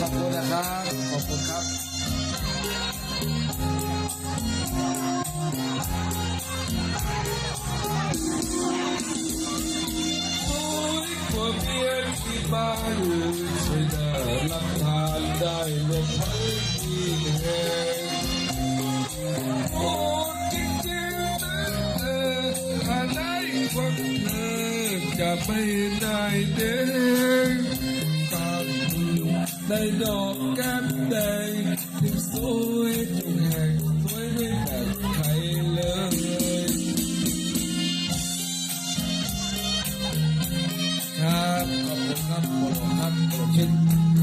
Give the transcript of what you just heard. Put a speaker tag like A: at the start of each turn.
A: ขอบคุณนะครับ ขอบคุณครับ โอ้ยควาเพียรที่บ้านช่วยได้รับทานได้ลมพัดดีแห้งโอ้จริงๆริงเออถ้าได้ฟังเธอจะไม่ได้เด้ đầy đỏ cam đầy, tiếng số hết trùng hàng với bên cạnh thay lớn khắp cộng một năm, một độ năm.